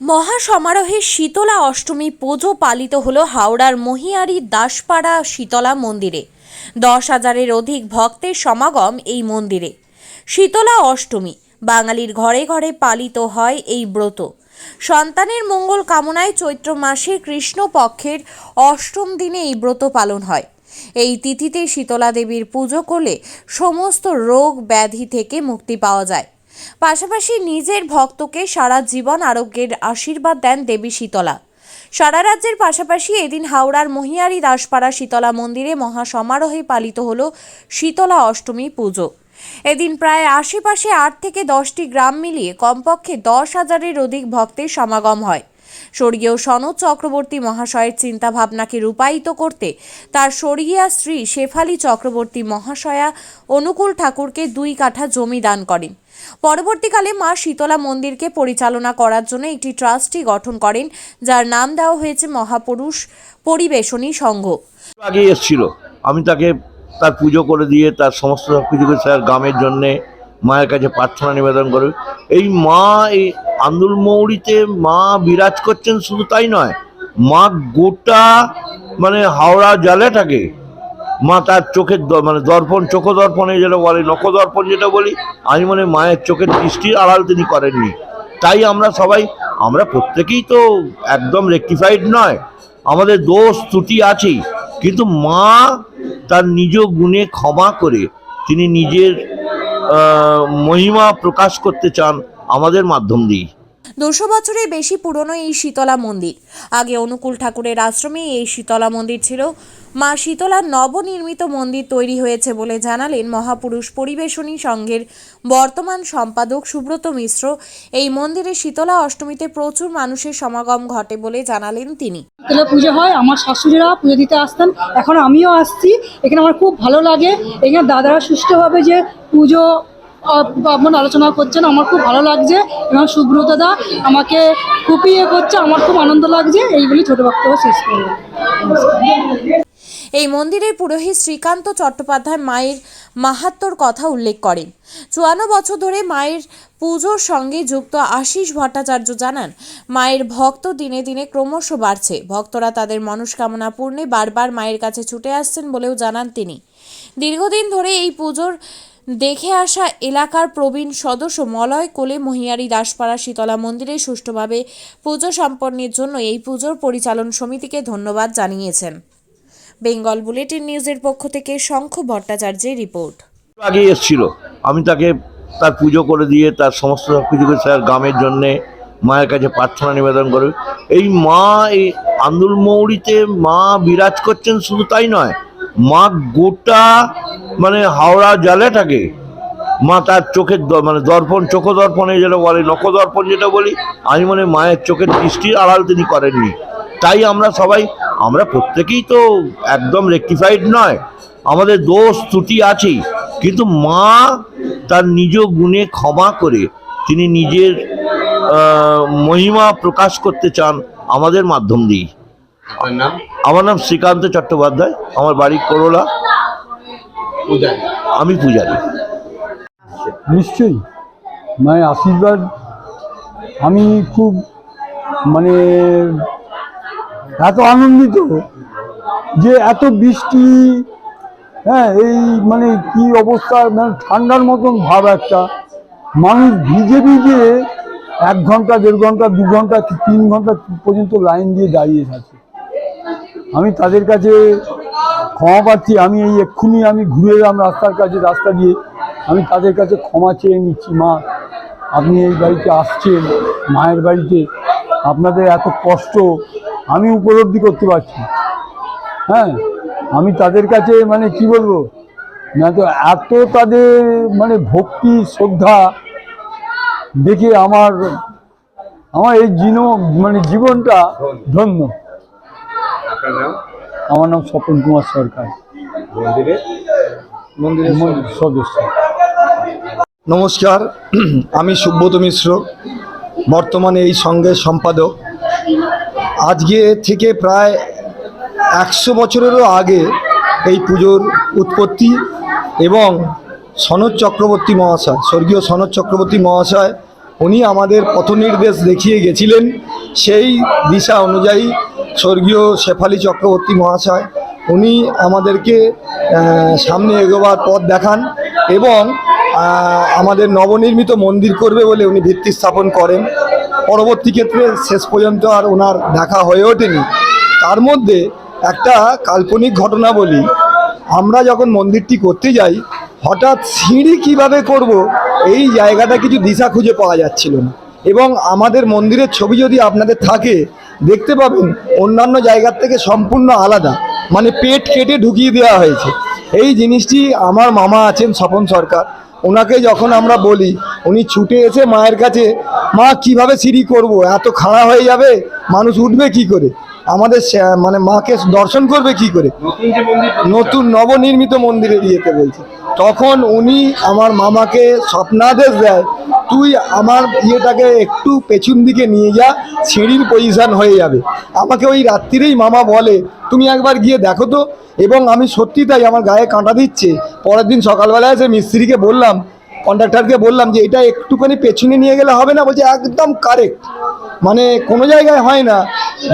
মহা সমারোহে শীতলা অষ্টমী পুজো পালিত হলো হাওড়ার মহিয়ারি দাসপাড়া শীতলা মন্দিরে। দশ হাজারের অধিক ভক্তের সমাগম এই মন্দিরে। শীতলা অষ্টমী, বাঙালির ঘরে ঘরে পালিত হয় এই ব্রত। সন্তানের মঙ্গল কামনায় চৈত্র মাসের কৃষ্ণপক্ষের অষ্টম দিনে এই ব্রত পালন হয়। এই তিথিতে শীতলা দেবীর পুজো করলে সমস্ত রোগ ব্যাধি থেকে মুক্তি পাওয়া যায়। পাশাপাশি নিজের ভক্তকে সারা জীবন আরোগ্যের আশীর্বাদ দেন দেবী শীতলা। সারা রাজ্যের পাশাপাশি এদিন হাওড়ার মহিয়ারি দাসপাড়া শীতলা মন্দিরে মহা সমারোহে পালিত হল শীতলা অষ্টমী পুজো। এদিন প্রায় আশেপাশে আট থেকে দশটি গ্রাম মিলিয়ে কমপক্ষে দশ হাজারের অধিক ভক্তের সমাগম হয়। স্বর্গীয় সনদ চক্রবর্তী মহাশয়ের চিন্তাভাবনাকে রূপায়িত করতে তার স্বর্গীয়া স্ত্রী শেফালি চক্রবর্তী মহাশয়া অনুকূল ঠাকুরকে দুই কাঠা জমি দান করেন। পরবর্তীকালে মা শীতলা মন্দিরকে পরিচালনা করার জন্য একটি ট্রাস্টি গঠন করেন, যার নাম দেওয়া হয়েছে মহাপুরুষ পরিবেশনী সংঘ। আগে এসেছিল। আমি তাকে তার পুজো করে দিয়ে তার সমস্ত সব স্যার গ্রামের জন্যে মায়ের কাছে প্রার্থনা নিবেদন করে এই মা, এই আন্দুল মৌরিতে মা বিরাজ করছেন শুধু তাই নয়, মা গোটা মানে হাওড়া জালেটাকে, মা তার চোখের মানে দর্পণ চোখ দর্পণে যেটা বলে নখ দর্পণ যেটা বলি, আমি মনে মায়ের চোখের দৃষ্টির আড়াল তিনি করেননি। তাই আমরা সবাই, আমরা প্রত্যেকেই তো একদম রেকটিফাইড নয়, আমাদের দোষ ত্রুটি আছেই, কিন্তু মা তার নিজ গুণে ক্ষমা করে, তিনি নিজের মহিমা প্রকাশ করতে চান আমাদের মাধ্যম দিয়েই দুশো বছরের বেশি পুরনো এই শীতলা মন্দির। আগে অনুকূল ঠাকুরের আশ্রমে এই শীতলা মন্দির ছিল। মা শীতলার নবনির্মিত মন্দির তৈরি হয়েছে বলে জানালেন মহাপুরুষ পরিবেশনী সংঘের বর্তমান সম্পাদক সুব্রত মিশ্র। এই মন্দিরে শীতলা অষ্টমীতে প্রচুর মানুষের সমাগম ঘটে বলে জানালেন তিনি। শীতলা পুজো হয়, আমার শাশুড়িরা পুজো দিতে আসতেন। এখন আমিও আসছি। এখানে আমার খুব ভালো লাগে। এখানে দাদারা সুষ্ঠুভাবে যে পুজো আপনার আলোচনা করছেন, আমার খুব ভালো লাগছে। এবং সুব্রত দা আমাকে খুব করছে, আমার খুব আনন্দ লাগছে। এইগুলি ছোটো বক্তব্য শেষ করলাম। এই মন্দিরের পুরোহিত শ্রীকান্ত চট্টোপাধ্যায় মায়ের মাহাত্মর কথা উল্লেখ করেন। চুয়ান্ন বছর ধরে মায়ের পুজোর সঙ্গে যুক্ত আশিস ভট্টাচার্য জানান, মায়ের ভক্ত দিনে দিনে ক্রমশ বাড়ছে। ভক্তরা তাদের মনস্কামনা পূর্ণে বারবার মায়ের কাছে ছুটে আসছেন বলেও জানান তিনি। দীর্ঘদিন ধরে এই পুজোর দেখে আসা এলাকার প্রবীণ সদস্য মলয় কোলে মহিয়ারি দাসপাড়া শীতলা মন্দিরে সুষ্ঠুভাবে পুজো সম্পন্নের জন্য এই পুজোর পরিচালন সমিতিকে ধন্যবাদ জানিয়েছেন। বেঙ্গল বুলেটিন নিউজের পক্ষ থেকে শঙ্খ ভট্টাচার্যের রিপোর্ট। আগে এসেছিল। আমি তাকে তার পুজো করে দিয়ে তার সমস্ত সব কিছু স্যার গ্রামের জন্যে মায়ের কাছে প্রার্থনা নিবেদন করে। এই মা এই আন্দুল মৌরিতে মা বিরাজ করছেন শুধু তাই নয়, মা গোটা মানে হাওড়া জালেটাকে মা তার চোখের মানে দর্পণ চোখ দর্পণে যেটা বলে নখ দর্পণ যেটা বলি আমি মনে মায়ের চোখের দৃষ্টির আড়াল তিনি করেননি। তাই আমরা সবাই আমরা প্রত্যেকেই তো একদম রেকটিফাইড নয়। আমাদের দোষ ত্রুটি আছেই। কিন্তু মা তার নিজ গুণে ক্ষমা করে তিনি নিজের মহিমা প্রকাশ করতে চান আমাদের মাধ্যম দিয়েই। আমার নাম শ্রীকান্ত চট্টোপাধ্যায়। আমার বাড়ি করোলা। আমি পূজারী। নিশ্চয়ই। মানে আশীর্বাদ আমি খুব মানে এত আনন্দিত যে এত বৃষ্টি হ্যাঁ এই মানে কি অবস্থা মানে ঠান্ডার মতন ভাব একটা। মানুষ ভিজে ভিজে এক ঘণ্টা দেড় ঘণ্টা দু ঘণ্টা তিন ঘণ্টা পর্যন্ত লাইন দিয়ে দাঁড়িয়ে থাকে। আমি তাদের কাছে ক্ষমা পাচ্ছি, আমি এই এক্ষুনি আমি ঘুরে এলাম রাস্তার কাছে, রাস্তা দিয়ে। আমি তাদের কাছে ক্ষমা চেয়ে নিচ্ছি, মা, আপনি এই বাড়িতে আসছেন, মায়ের বাড়িতে। আপনাদের এত কষ্ট আমি উপলব্ধি করতে পারছি হ্যাঁ আমি তাদের কাছে মানে কি বলব? না তো এত তাদের মানে ভক্তি, শ্রদ্ধা দেখে আমার আমার এই জীন মানে জীবনটা ধন্য। আপনার নাম? আমার নাম স্বপন কুমার সরকার। মন্দিরে? মন্দিরের সদস্য। নমস্কার আমি সুব্রত মিশ্র বর্তমানে এই সংঘের সম্পাদক। আজকে থেকে প্রায় একশো বছরেরও আগে এই পুজোর উৎপত্তি এবং সনদ চক্রবর্তী মহাশয় স্বর্গীয় সনদ চক্রবর্তী মহাশয় উনি আমাদের পথনির্দেশ দেখিয়ে গেছিলেন। সেই দিশা অনুযায়ী স্বর্গীয় শেফালি চক্রবর্তী মহাশয়, উনি আমাদেরকে সামনে এগোবার পথ দেখান এবং আমাদের নবনির্মিত মন্দির করবে বলে উনি ভিত্তি স্থাপন করেন। পরবর্তী ক্ষেত্রে শেষ পর্যন্ত আর ওনার দেখা হয়ে ওঠেনি। তার মধ্যে একটা কাল্পনিক ঘটনা বলি। আমরা যখন মন্দিরটি করতে যাই, হঠাৎ সিঁড়ি কীভাবে করব এই জায়গাটা কিছু দিশা খুঁজে পাওয়া যাচ্ছিল না। এবং আমাদের মন্দিরের ছবি যদি আপনাদের থাকে দেখতে পাবেন অন্যান্য জায়গার থেকে সম্পূর্ণ আলাদা। মানে পেট কেটে ঢুকিয়ে দেওয়া হয়েছে। এই জিনিসটি আমার মামা আছেন স্বপন সরকার। ওনাকে যখন আমরা বলি, উনি ছুটে এসে মায়ের কাছে, মা, কীভাবে সিঁড়ি করব? এত খাড়া হয়ে যাবে? মানুষ উঠবে কি করে? আমাদের সে- মানে মাকে দর্শন করবে কি করে? নতুন নবনির্মিত মন্দিরে দিয়েতে বলছে। তখন উনি আমার মামাকে স্বপ্নাদেশ দেয় তুই আমার ইয়েটাকে একটু পেছন দিকে নিয়ে যা সিঁড়ির পজিশন হয়ে যাবে। আমাকে ওই রাত্রিরেই মামা বলে তুমি একবার গিয়ে দেখো তো। এবং আমি সত্যি তাই আমার গায়ে কাঁটা দিচ্ছে। পরের দিন সকালবেলায় এসে মিস্ত্রিকে বললাম কন্ট্রাক্টরকে বললাম যে এটা একটুখানি পেছনে নিয়ে গেলে হবে না বলছে একদম কারেক্ট মানে কোনো জায়গায় হয় না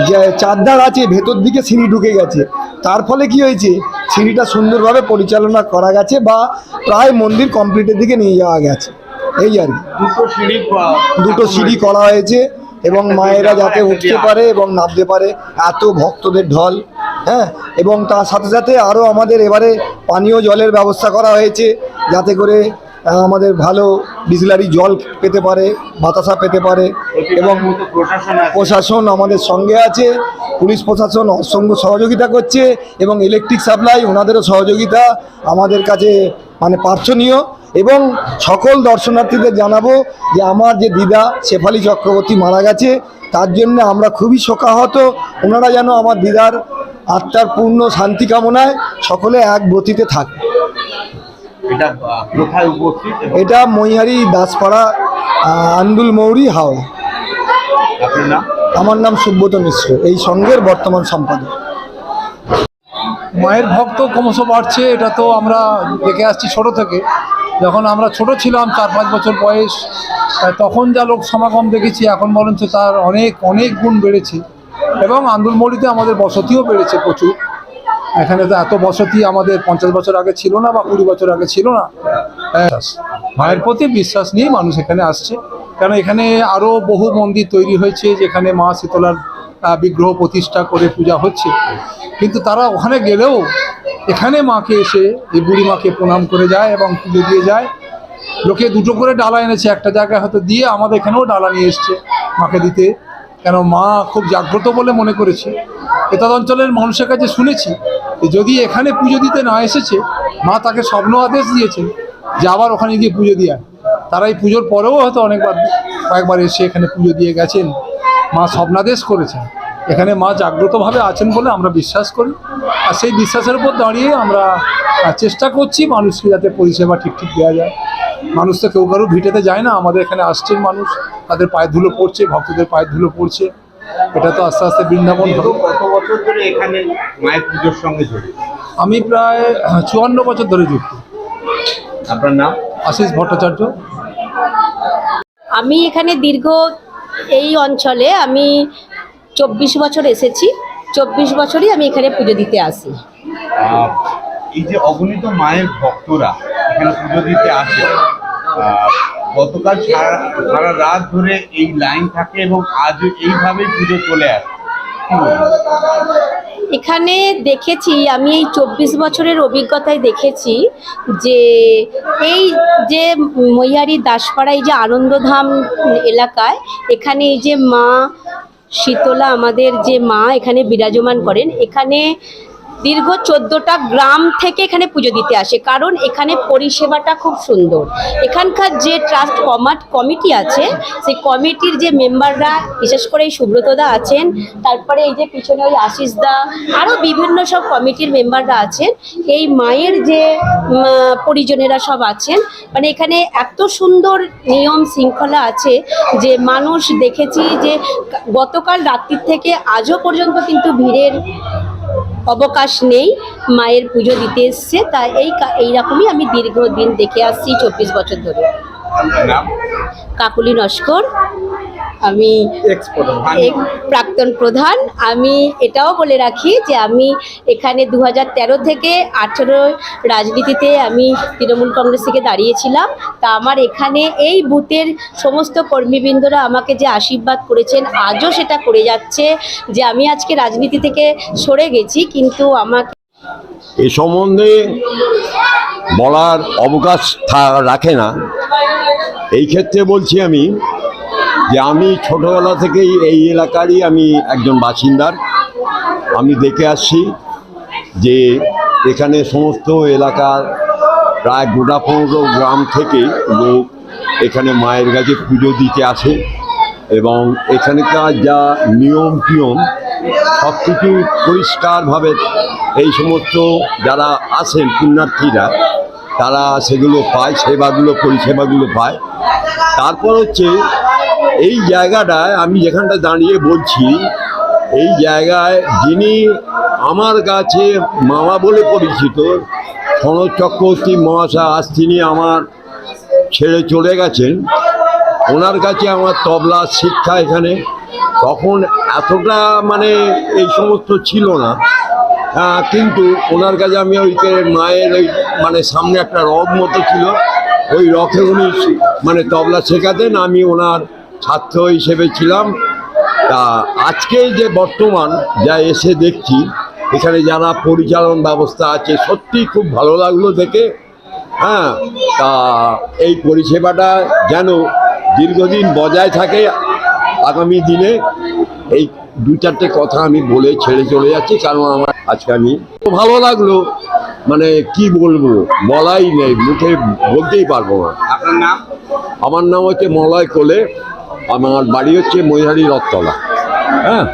যে চারধার আছে ভেতর দিকে সিঁড়ি ঢুকে গেছে। তার ফলে কি হয়েছে সিঁড়িটা সুন্দরভাবে পরিচালনা করা গেছে বা প্রায় মন্দির কমপ্লিটের দিকে নিয়ে যাওয়া গেছে। এই আর দুটো সিঁড়ি দুটো সিঁড়ি করা হয়েছে এবং মায়েরা যাতে উঠতে পারে এবং নামতে পারে এত ভক্তদের ঢল হ্যাঁ? এবং তার সাথে সাথে আরও আমাদের এবারে পানীয় জলের ব্যবস্থা করা হয়েছে যাতে করে আমাদের ভালো বিসলারি জল পেতে পারে, বাতাসা পেতে পারে এবং প্রশাসন আমাদের সঙ্গে আছে, পুলিশ প্রশাসন অসংখ্য সহযোগিতা করছে এবং ইলেকট্রিক সাপ্লাই ওনাদেরও সহযোগিতা আমাদের কাছে মানে প্রার্থনীয় এবং সকল দর্শনার্থীদের জানাব যে আমার যে দিদা শেফালি চক্রবর্তী মারা গেছে, তার জন্য আমরা খুবই শোকাহত। ওনারা যেন আমার দিদার আত্মার পূর্ণ শান্তি কামনায় সকলে এক ব্রতিতে থাকে। এটা কোথায় উপস্থিত এটা মহিহারি দাসপাড়া আন্দুল মৌরি হাওড়া। আপনার নাম? আমার নাম সুব্রত মিশ্র এই সংঘের বর্তমান সম্পাদক। মায়ের ভক্ত ক্রমশ বাড়ছে এটা তো আমরা দেখে আসছি ছোট থেকে। যখন আমরা ছোট ছিলাম চার পাঁচ বছর বয়স তখন যা লোক সমাগম দেখেছি এখন বরঞ্চ তার অনেক অনেক গুণ বেড়েছে। এবং আন্দুলমৌলিতে আমাদের বসতিও বেড়েছে প্রচুর। এখানে তো এত বসতি আমাদের পঞ্চাশ বছর আগে ছিল না বা কুড়ি বছর আগে ছিল না। হ্যাঁ, মায়ের প্রতি বিশ্বাস নিয়েই মানুষ এখানে আসছে। কারণ এখানে আরও বহু মন্দির তৈরি হয়েছে যেখানে মা শীতলার বিগ্রহ প্রতিষ্ঠা করে পূজা হচ্ছে। কিন্তু তারা ওখানে গেলেও এখানে মাকে এসে এই বুড়ি মাকে প্রণাম করে যায় এবং পুজো দিয়ে যায়। লোকে দুটো করে ডালা এনেছে একটা জায়গায় হয়তো দিয়ে আমাদের এখানেও ডালা নিয়ে এসছে মাকে দিতে। কেন মা খুব জাগ্রত বলে মনে করেছি। এতদ অঞ্চলের মানুষের কাছে শুনেছি যদি এখানে পুজো দিতে না এসেছে, মা তাকে স্বপ্ন আদেশ দিয়েছেন যে আবার ওখানে গিয়ে পুজো দিয়ে। তারা এই পুজোর পরেও হয়তো অনেকবার, কয়েকবার এসে এখানে পুজো দিয়ে গেছেন। মা স্বপ্নাদেশ করেছেন। এখানে মা জাগ্রতভাবে আছেন বলে আমরা বিশ্বাস করি। আর সেই বিশ্বাসের উপর দাঁড়িয়ে আমরা চেষ্টা করছি মানুষকে যাতে পরিষেবা ঠিক ঠিক দেওয়া যায়। মানুষ তো কেউ কারও ভিটেতে যায় না। আমাদের এখানে আসছেন মানুষ তাদের পায়ে ধুলো পড়ছে ভক্তদের পায়ে ধুলো পড়ছে। এটা তো আস্তে আস্তে বৃন্দাবন কত বছর ধরে এখানে মায়ের পুজোর সঙ্গে জড়িত? আমি প্রায় চুয়ান্ন বছর ধরে যুক্ত। আপনার নাম? আশিস ভট্টাচার্য। আমি এখানে দীর্ঘ এই অঞ্চলে আমি চব্বিশ বছর এসেছি। চব্বিশ বছরই আমি এখানে পুজো দিতে আসি। এই যে অগণিত মায়ের ভক্তরা এখানে পুজো দিতে আসে গতকাল সারা সারা রাত ধরে এই লাইন থাকে এবং আজও এইভাবে পুজো চলে আসে। এখানে দেখেছি, আমি এই চব্বিশ বছরের অভিজ্ঞতায় দেখেছি যে এই যে মহিয়ারি দাসপাড়া, এই যে আনন্দধাম এলাকায় এখানে এই যে মা শীতলা, আমাদের যে মা এখানে বিরাজমান করেন, এখানে দীর্ঘ চোদ্দোটা গ্রাম থেকে এখানে পুজো দিতে আসে, কারণ এখানে পরিষেবাটা খুব সুন্দর। এখানকার যে ট্রাস্ট কমাট কমিটি আছে, সেই কমিটির যে মেম্বাররা, বিশেষ করে এই সুব্রতদা আছেন, তারপরে এই যে পিছনে ওই আশিস দা, আরও বিভিন্ন সব কমিটির মেম্বাররা আছেন, এই মায়ের যে পরিজনেরা সব আছেন মানে এখানে এত সুন্দর নিয়ম শৃঙ্খলা আছে যে মানুষ দেখেছি যে, গতকাল রাত্রির থেকে আজও পর্যন্ত কিন্তু ভিড়ের অবকাশ নেই মায়ের পুজো দিতে এসছে তা এই এইরকমই আমি দীর্ঘদিন দেখে আসছি চব্বিশ বছর ধরে। কাকুলি নস্কর আমি প্রাক্তন প্রধান, আমি এটাও বলে রাখি যে আমি এখানে দু তেরো থেকে আঠেরো রাজনীতিতে আমি তৃণমূল কংগ্রেস থেকে দাঁড়িয়েছিলাম। তা আমার এখানে এই বুথের সমস্ত কর্মীবৃন্দরা আমাকে যে আশীর্বাদ করেছেন, আজও সেটা করে যাচ্ছে যে আমি আজকে রাজনীতি থেকে সরে গেছি, কিন্তু আমাকে এ সম্বন্ধে বলার অবকাশ রাখে না। এই ক্ষেত্রে বলছি আমি যে আমি ছোটবেলা থেকেই এই এলাকারই আমি একজন বাসিন্দার। আমি দেখে আসছি যে এখানে সমস্ত এলাকার প্রায় গোটা পনেরো গ্রাম থেকে লোক এখানে মায়ের কাছে পুজো দিতে আসে এবং এখানকার যা নিয়ম টিয়ম, সব কিছু পরিষ্কারভাবে এই সমস্ত যারা আছেন পুণ্যার্থীরা, তারা সেগুলো পায়, সেবাগুলো, পরিষেবাগুলো পায়। তারপর হচ্ছে এই জায়গাটায় আমি যেখানটা দাঁড়িয়ে বলছি, এই জায়গায় যিনি আমার কাছে মামা বলে পরিচিত সনদ চক্রবর্তী মহাশয় আজ তিনি আমার ছেড়ে চলে গেছেন। ওনার কাছে আমার তবলা, শিক্ষা এখানে। তখন এতটা মানে এই সমস্ত ছিল না। কিন্তু ওনার কাছে আমি ওই মায়ের ওই মানে সামনে একটা রথ মতো ছিল। ওই রথে উনি মানে তবলা শেখাতেন, আমি ওনার ছাত্র হিসেবে ছিলাম। তা আজকে যে বর্তমান যা এসে দেখছি এখানে যারা পরিচালন ব্যবস্থা আছে সত্যি খুব ভালো লাগল দেখে। হ্যাঁ তা এই পরিষেবাটা যেন দীর্ঘদিন বজায় থাকে আগামী দিনে এই দু চারটে কথা আমি বলে ছেড়ে চলে যাচ্ছি কারণ আমার আজকে আমি ভালো লাগল। মানে কি বলব বলাই নেই মুখে বলতেই পারব না। আপনার নাম? আমার নাম হচ্ছে মলয় কোলে। আমার বাড়ি হচ্ছে মহিহারি রথতলা হ্যাঁ?